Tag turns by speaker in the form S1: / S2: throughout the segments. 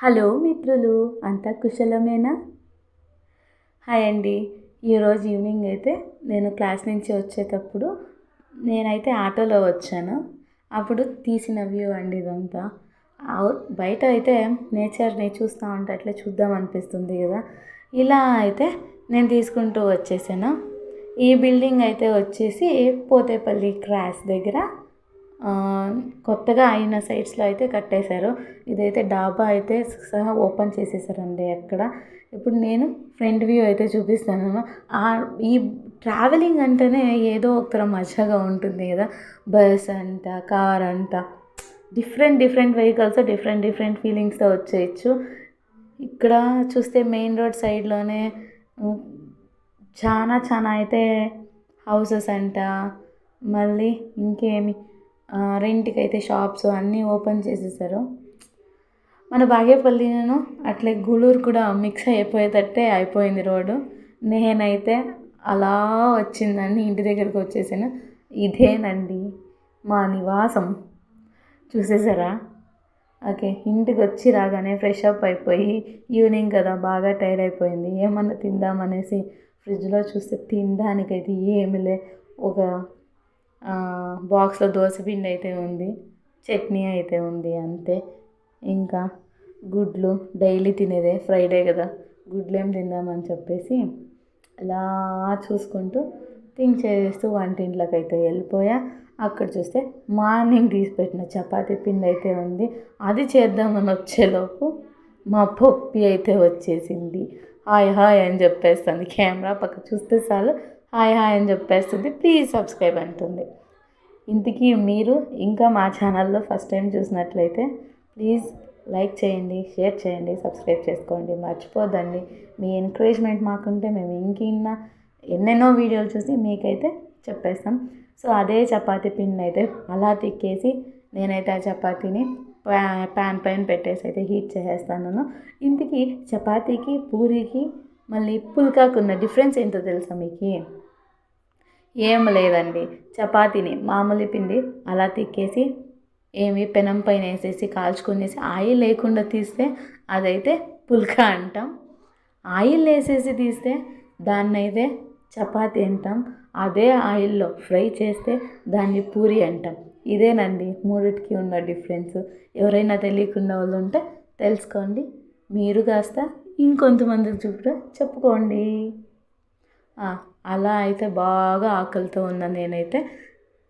S1: Hello మిత్రులు అంతా కుశలమేనా? Hi అండి. ఈరోజు ఈవినింగ్ అయితే నేను క్లాస్ నుంచి వచ్చేటప్పుడు నేనైతే ఆటోలో వచ్చాను. అప్పుడు తీసిన వ్యూ అండి ఇదంతా. బయట అయితే నేచర్ని చూస్తూ ఉంటే అట్లా చూద్దాం అనిపిస్తుంది కదా. ఇలా అయితే నేను తీసుకుంటూ వచ్చేసాను. ఈ బిల్డింగ్ అయితే వచ్చేసి పోతేపల్లి క్రాస్ దగ్గర కొత్తగా అయిన సైట్స్లో అయితే కట్టేశారు. ఇదైతే డాబా అయితే సహా ఓపెన్ చేసేసారండి అక్కడ. ఇప్పుడు నేను ఫ్రంట్ వ్యూ అయితే చూపిస్తాను. ఈ ట్రావెలింగ్ అంటేనే ఏదో ఒక మజాగా ఉంటుంది కదా. బస్ అంట కార్ అంట. Different different vehicles different different ఫీలింగ్స్తో వచ్చేయచ్చు. ఇక్కడ చూస్తే మెయిన్ రోడ్ సైడ్లోనే చాలా చాలా అయితే హౌసెస్ అంట. మళ్ళీ ఇంకేమి? రెంట్కి అయితే షాప్స్ అన్నీ ఓపెన్ చేసేసారు. మన బాగేపల్లిను అట్లే గూడూరు కూడా మిక్స్ అయిపోయేటట్టే అయిపోయింది రోడ్డు. నేనైతే అలా వచ్చిందని ఇంటి దగ్గరకు వచ్చేసాను. ఇదేనండి మా నివాసం. చూసేసారా? ఓకే ఇంటికి వచ్చి రాగానే ఫ్రెష్ అప్ అయిపోయి ఈవినింగ్ కదా బాగా టైర్డ్ అయిపోయింది. ఏమన్నా తిందామనేసి ఫ్రిడ్జ్లో చూస్తే తినడానికైతే ఏమి లే. ఒక బాక్స్లో దోశ పిండి అయితే ఉంది చట్నీ అయితే ఉంది అంతే. ఇంకా గుడ్లు డైలీ తినేదే ఫ్రైడే కదా గుడ్లు ఏం తిందామని చెప్పేసి అలా చూసుకుంటూ థింక్ చేస్తూ వంటింట్లోకి అయితే వెళ్ళిపోయా. అక్కడ చూస్తే మార్నింగ్ తీసి పెట్టిన చపాతీ పిండి అయితే ఉంది అది చేద్దామని వచ్చేలోపు మా పప్పి అయితే వచ్చేసింది. హాయ్ హాయ్ అని చెప్పేస్తుంది కెమెరా పక్క చూస్తే చాలు. హాయ్ హాయ్ అని చెప్పేస్తుంది ప్లీజ్ సబ్స్క్రైబ్ అంటుంది. ఇంతకీ మీరు ఇంకా మా ఛానల్లో ఫస్ట్ టైం చూసినట్లయితే ప్లీజ్ లైక్ చేయండి షేర్ చేయండి సబ్స్క్రైబ్ చేసుకోండి. మర్చిపోద్దండి. మీ ఎంకరేజ్మెంట్ మాకుంటే మేము ఇంకిన్న ఎన్నెన్నో వీడియోలు చూసి మీకైతే చెప్పేస్తాం. సో అదే చపాతీ పిన్ అయితే అలా తిక్కేసి నేనైతే ఆ చపాతీని ప్యాన్ పైన పెట్టేసి అయితే హీట్ చేసేస్తాను. ఇంతకీ చపాతీకి పూరికి మళ్ళీ పుల్కాకున్న డిఫరెన్స్ ఏంటో తెలుసా మీకు? ఏం లేదండి. చపాతీని మామూలు పిండి అలా తిక్కేసి ఏమి పెనం పైన వేసేసి కాల్చుకునేసి ఆయిల్ లేకుండా తీస్తే అదైతే పుల్కా అంటాం. ఆయిల్ వేసేసి తీస్తే దాన్ని అయితే చపాతీ అంటాం. అదే ఆయిల్లో ఫ్రై చేస్తే దాన్ని పూరి అంటాం. ఇదేనండి మూడిటికి ఉన్న డిఫరెన్స్. ఎవరైనా తెలియకుండా వాళ్ళు ఉంటే తెలుసుకోండి. మీరు కాస్త ఇంకొంతమందికి చూపుట చెప్పుకోండి. అలా అయితే బాగా ఆకలితో ఉన్నాను నేనైతే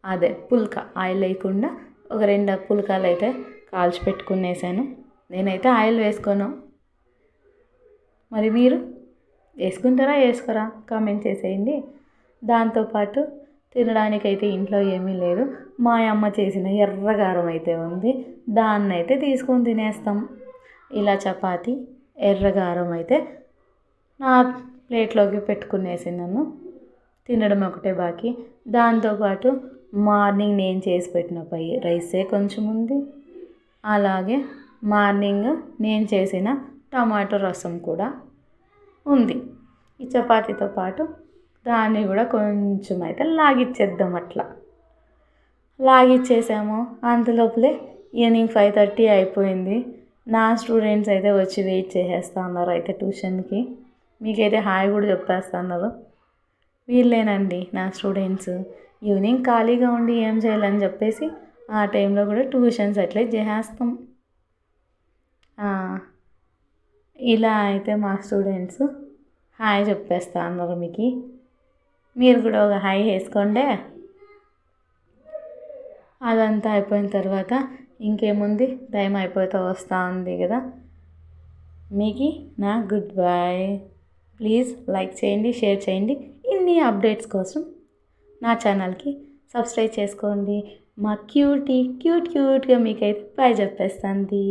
S1: అదే పుల్క. ఆయిల్ లేకుండా ఒక రెండు పుల్కాలు అయితే కాల్చి పెట్టుకునేసాను. నేనైతే ఆయిల్ వేసుకోను. మరి మీరు వేసుకుంటారా వేసుకోరా? కామెంట్ చేసేయండి. దాంతోపాటు తినడానికైతే ఇంట్లో ఏమీ లేదు. మా అమ్మ చేసిన ఎర్రగారం అయితే ఉంది. దాన్ని అయితే తీసుకొని తినేస్తాం. ఇలా చపాతి ఎర్రగారం అయితే నా ప్లేట్లోకి పెట్టుకునేసినాను తినడం ఒకటే బాకీ. దాంతోపాటు మార్నింగ్ నేను చేసి పెట్టిన పై రైసే కొంచెం ఉంది. అలాగే మార్నింగ్ నేను చేసిన టమాటో రసం కూడా ఉంది. ఈ చపాతీతో పాటు దాన్ని కూడా కొంచెం అయితే లాగిచ్చేద్దాం అట్లా. లాగిచ్చేసాము. అంతలోపలే ఈవినింగ్ ఫైవ్ థర్టీ అయిపోయింది. నా స్టూడెంట్స్ అయితే వచ్చి వెయిట్ చేసేస్తా ఉన్నారు అయితే ట్యూషన్కి. మీకైతే హాయ్ కూడా చెప్పేస్తున్నారు వీళ్ళేనండి నా స్టూడెంట్స్. ఈవినింగ్ ఖాళీగా ఉండి ఏం చేయాలని చెప్పేసి ఆ టైంలో కూడా ట్యూషన్స్ అట్లే చేసేస్తాం. ఇలా అయితే మా స్టూడెంట్స్ హాయ్ చెప్పేస్తా అన్నారు మీకు. మీరు కూడా ఒక హాయ్ వేసుకోండి. అదంతా అయిపోయిన తర్వాత ఇంకేముంది? టైం అయిపోతూ వస్తూ ఉంది కదా. మీకు నా గుడ్ బాయ్ ప్లీజ్ లైక్ చేయండి షేర్ చేయండి. ఇన్ని అప్డేట్స్ కోసం నా ఛానల్కి సబ్స్క్రైబ్ చేసుకోండి. మా క్యూటీ క్యూట్ క్యూట్గా మీకైతే బాయ్ చెప్పేస్తుంది.